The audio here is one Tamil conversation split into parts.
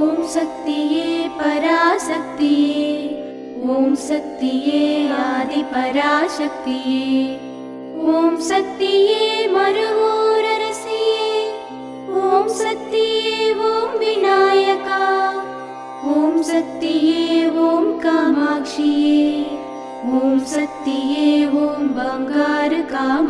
ॐ शक्तिये पराशक्तिये ॐ शक्तिये आदिपराशक्तिये ॐ शक्तिये मरुहोररसिये ॐ शक्तिये ॐ विनायका ॐ शक्तिये ॐ कामाक्षिये ॐ शक्तिये ॐ बङ्गारकामाक्षिये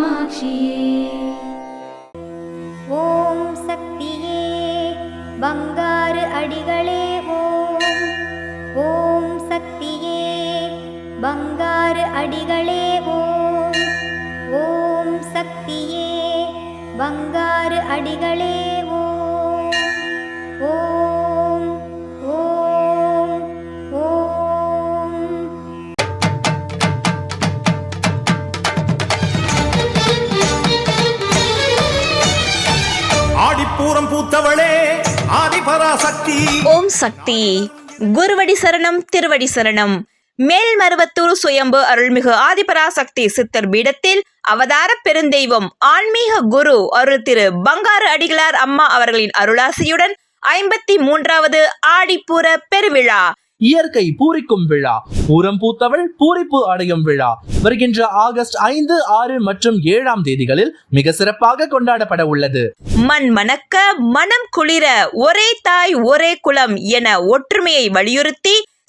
அடிகளே ஓம். ஓம் சக்தியே. பங்காரு அடிகளே ஓம். ஓம் ஓம் ஓம். ஆடிப்பூரம் பூத்தவளே ஆதிபராசக்தி. ஓம் சக்தி. குருவடி சரணம் திருவடி சரணம். மேல்மருவத்தூர் சுயம்பு அருள்மிகு ஆதிபராசக்தி சித்தர் பீடத்தில் அவதார பெருந்தெய்வம் ஆன்மீக குரு அருள் திரு பங்காரு அடிகளார் அம்மா அவர்களின் அருளாசியுடன் ஐம்பத்தி மூன்றாவது ஆடிப்பூர பெருவிழா. இயற்கை பூரிக்கும் விழா. பூரம் பூத்தவள் பூரிப்பு அடையும் விழா. வருகின்ற ஆகஸ்ட் ஐந்து ஆறு மற்றும் ஏழாம் தேதிகளில் மிக சிறப்பாக கொண்டாடப்பட உள்ளது. மண் மணக்க மனம் குளிர ஒரே தாய் ஒரே குலம் என ஒற்றுமையை வலியுறுத்தி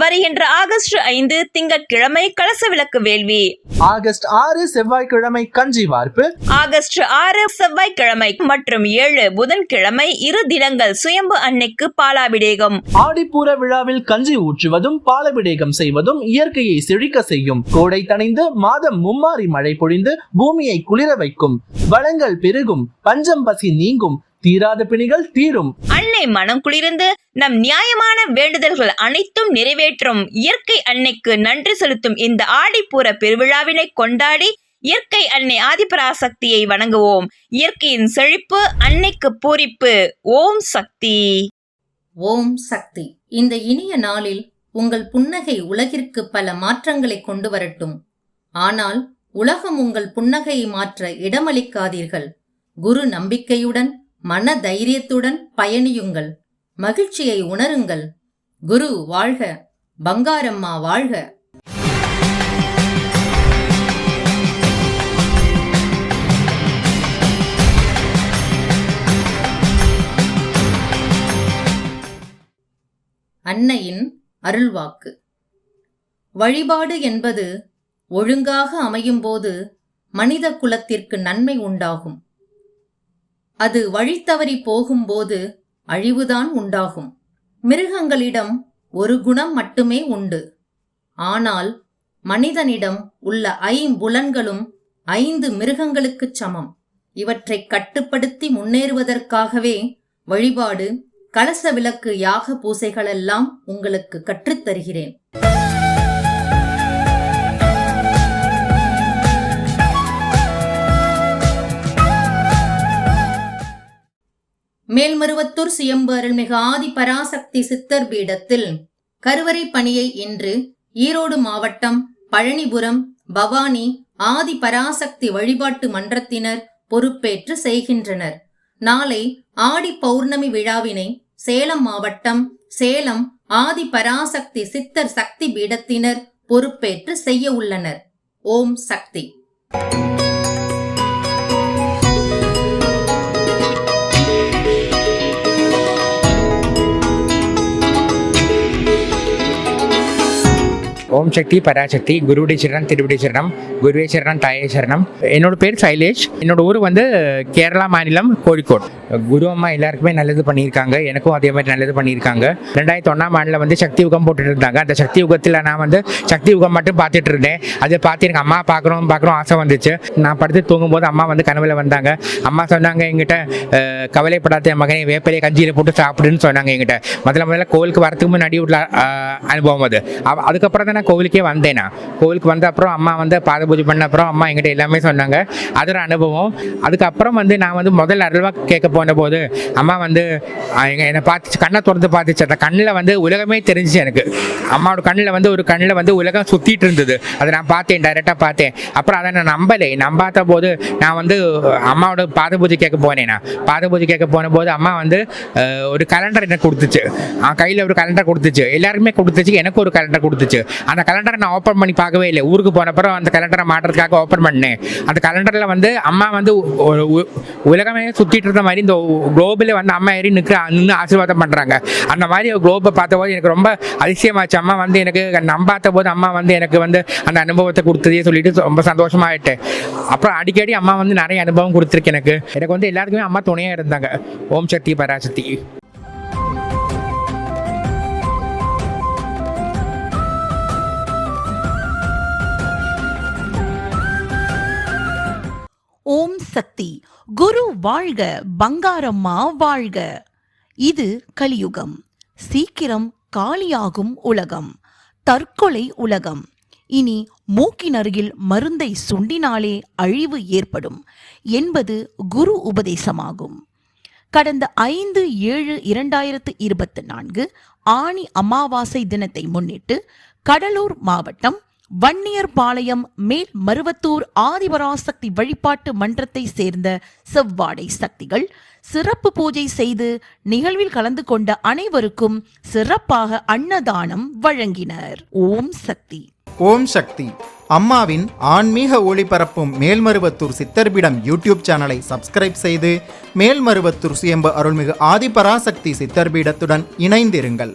வருகின்ற ஆகஸ்ட் ஐந்து திங்கட்கிழமை கலச விளக்கு வேள்வி. ஆகஸ்ட் ஆறு செவ்வாய்க்கிழமை கஞ்சி வார்ப்பு. ஆகஸ்ட் ஆறு செவ்வாய்க்கிழமை மற்றும் ஏழு புதன்கிழமை இரு தினங்கள் சுயம்பு அன்னைக்கு பாலாபிடேகம். ஆடிப்பூர விழாவில் கஞ்சி ஊற்றுவதும் பாலபிடேகம் செய்வதும் இயற்கையை செழிக்க செய்யும். கோடை தணிந்து மாதம் மும்மாரி மழை பொழிந்து பூமியை குளிர வைக்கும். வளங்கள் பெருகும் பஞ்சம் பசி நீங்கும் தீராத பிணிகள் தீரும். அன்னை மனம் குளிர்ந்து நம் நியாயமான வேண்டுதல்கள் அனைத்தும் நிறைவேற்றும். இயற்கை அன்னைக்கு நன்றி செலுத்தும் இந்த ஆடிப்பூர பெருவிழாவினை கொண்டாடி இயற்கை அன்னை ஆதிபராசக்தியை வணங்குவோம். இயற்கையின் செழிப்பு அன்னைக்கு பூரிப்பு. ஓம் சக்தி. ஓம் சக்தி. இந்த இனிய நாளில் உங்கள் புன்னகை உலகிற்கு பல மாற்றங்களை கொண்டு வரட்டும். ஆனால் உலகம் உங்கள் புன்னகையை மாற்ற இடமளிக்காதீர்கள். குரு நம்பிக்கையுடன் மன தைரியத்துடன் பயணியுங்கள். மகிழ்ச்சியை உணருங்கள். குரு வாழ்க. பங்காரம்மா வாழ்க. அன்னையின் அருள்வாக்கு. வழிபாடு என்பது ஒழுங்காக அமையும்போது மனித குலத்திற்கு நன்மை உண்டாகும். அது வழித்தவறி போகும்போது அழிவுதான் உண்டாகும். மிருகங்களிடம் ஒரு குணம் மட்டுமே உண்டு. ஆனால் மனிதனிடம் உள்ள ஐம்புலன்களும் ஐந்து மிருகங்களுக்குச் சமம். இவற்றை கட்டுப்படுத்தி முன்னேறுவதற்காகவே வழிபாடு கலச விளக்கு யாக பூசைகளெல்லாம் உங்களுக்கு கற்றுத் மேல்மருவத்தூர் சுயம்பு அருள்மிகு ஆதி பராசக்தி சித்தர் பீடத்தில் கருவறை பணியை இன்று ஈரோடு மாவட்டம் பழனிபுரம் பவானி ஆதி பராசக்தி வழிபாட்டு மன்றத்தினர் பொறுப்பேற்று செய்கின்றனர். நாளை ஆடி பௌர்ணமி விழாவினை சேலம் மாவட்டம் சேலம் ஆதி பராசக்தி சித்தர் சக்தி பீடத்தினர் பொறுப்பேற்று செய்ய உள்ளனர். ஓம் சக்தி. ஓம் சக்தி பராசக்தி குருவுடைய சரணம் திருவுடைய சரணம் குருவே சரணம் தாயே சரணம். என்னோட பேர் சைலேஷ். என்னோட ஊர் வந்து கேரளா மாநிலம் கோழிக்கோட். குரு அம்மா எல்லாருக்குமே நல்லது பண்ணியிருக்காங்க. எனக்கும் அதே மாதிரி நல்லது பண்ணியிருக்காங்க. ரெண்டாயிரத்தி ஒன்றாம் ஆண்டில் வந்து சக்தி யுகம் போட்டுட்டு இருந்தாங்க அந்த சக்தி யுகத்தில் நான் வந்து சக்தி யுகம் மட்டும் பார்த்துட்டு இருந்தேன். அதை பார்த்து எனக்கு அம்மா பார்க்கணும் பார்க்கணும் ஆசை வந்துச்சு. நான் படுத்து தூங்கும்போது அம்மா வந்து கனவுல வந்தாங்க. அம்மா சொன்னாங்க எங்கிட்ட கவலைப்படாத மகனை வேப்பிலையை கஞ்சியில் போட்டு சாப்பிடுன்னு சொன்னாங்க எங்கிட்ட முதல்ல முதல்ல கோவிலுக்கு வரத்துக்கு முன்னாடி உள்ள அனுபவம் அது. அதுக்கப்புறம் தான் நான் கோவிலுக்கே வந்தேன். நான் கோவிலுக்கு வந்த அப்புறம் அம்மா வந்து பாத பூஜை பண்ண அப்புறம் அம்மா எங்கிட்ட எல்லாமே சொன்னாங்க. அது ஒரு அனுபவம். அதுக்கப்புறம் வந்து நான் வந்து முதல்ல அருள்வா கேட்க போன போது அம்மா வந்து என்னை பார்த்துச்சு கண்ணை திறந்து பார்த்துச்சு. அந்த கண்ணில் வந்து உலகமே தெரிஞ்சுச்சு எனக்கு. அம்மாவோட கண்ணில் வந்து ஒரு கண்ணில் வந்து உலகம் சுற்றிட்டு இருந்தது. அதை நான் பார்த்தேன் டைரெக்டாக பார்த்தேன். அப்புறம் அதை நான் நம்பலை. நம்பாத போது நான் வந்து அம்மாவோட பாத பூஜை கேட்க போனேன். நான் பாத பூஜை கேட்க போன போது அம்மா வந்து ஒரு கலண்டர் எனக்கு கொடுத்துச்சு. கையில் ஒரு கலண்டர் கொடுத்துச்சு. எல்லாருக்குமே கொடுத்துச்சு. எனக்கு ஒரு கலண்டர் கொடுத்துச்சு. அந்த கலண்டரை நான் ஓப்பன் பண்ணி பார்க்கவே இல்லை. ஊருக்கு போன அப்புறம் அந்த கலண்டரை மாட்டுறதுக்காக ஓப்பன் பண்ணேன். அந்த கலண்டரில் வந்து அம்மா வந்து உ- உலகமே சுற்றிட்டு இருந்த மாதிரி இந்த குளோபில் வந்து அம்மா ஏறி நிற்கிற நின்று ஆசீர்வாதம் பண்ணுறாங்க அந்த மாதிரி ஒரு குளோபை பார்த்தபோது எனக்கு ரொம்ப அதிசயமாச்சு. அம்மா வந்து எனக்கு நம்பாத போது அம்மா வந்து எனக்கு வந்து அந்த அனுபவத்தை கொடுத்ததே சொல்லிட்டு ரொம்ப சந்தோஷமாயிட்டேன் அப்புறம் அடிக்கடி அம்மா வந்து நிறைய அனுபவம் கொடுத்துருக்கு எனக்கு. எனக்கு வந்து எல்லாருக்குமே அம்மா துணையாக இருந்தாங்க. ஓம் சக்தி பராசக்தி. வாழ்க பங்காரம்மா வாழ்க. இது கலியுகம். சீக்கிரம் காலியாகும் உலகம். தற்கொலை உலகம். இனி மூக்கினருகில் மருந்தை சுண்டினாலே அழிவு ஏற்படும் என்பது குரு உபதேசமாகும். கடந்த ஐந்து ஏழு இரண்டாயிரத்து இருபத்தி நான்கு ஆணி அமாவாசை தினத்தை முன்னிட்டு கடலூர் மாவட்டம் வன்னியர்பாளையம் மேல் மருவத்தூர் ஆதிபராசக்தி வழிபாட்டு மன்றத்தை சேர்ந்த செவ்வாடை சக்திகள் சிறப்பு பூஜை செய்து நிகழ்வில் கலந்து கொண்ட அனைவருக்கும் சிறப்பாக அன்னதானம் வழங்கினர். ஓம் சக்தி. ஓம் சக்தி. அம்மாவின் ஆன்மீக ஒளிபரப்பும் மேல்மருவத்தூர் சித்தர்பிடம் யூடியூப் சேனலை சப்ஸ்கிரைப் செய்து மேல்மருவத்தூர் சுயம்பு அருள்மிகு ஆதிபராசக்தி சித்தர்பீடத்துடன் இணைந்திருங்கள்.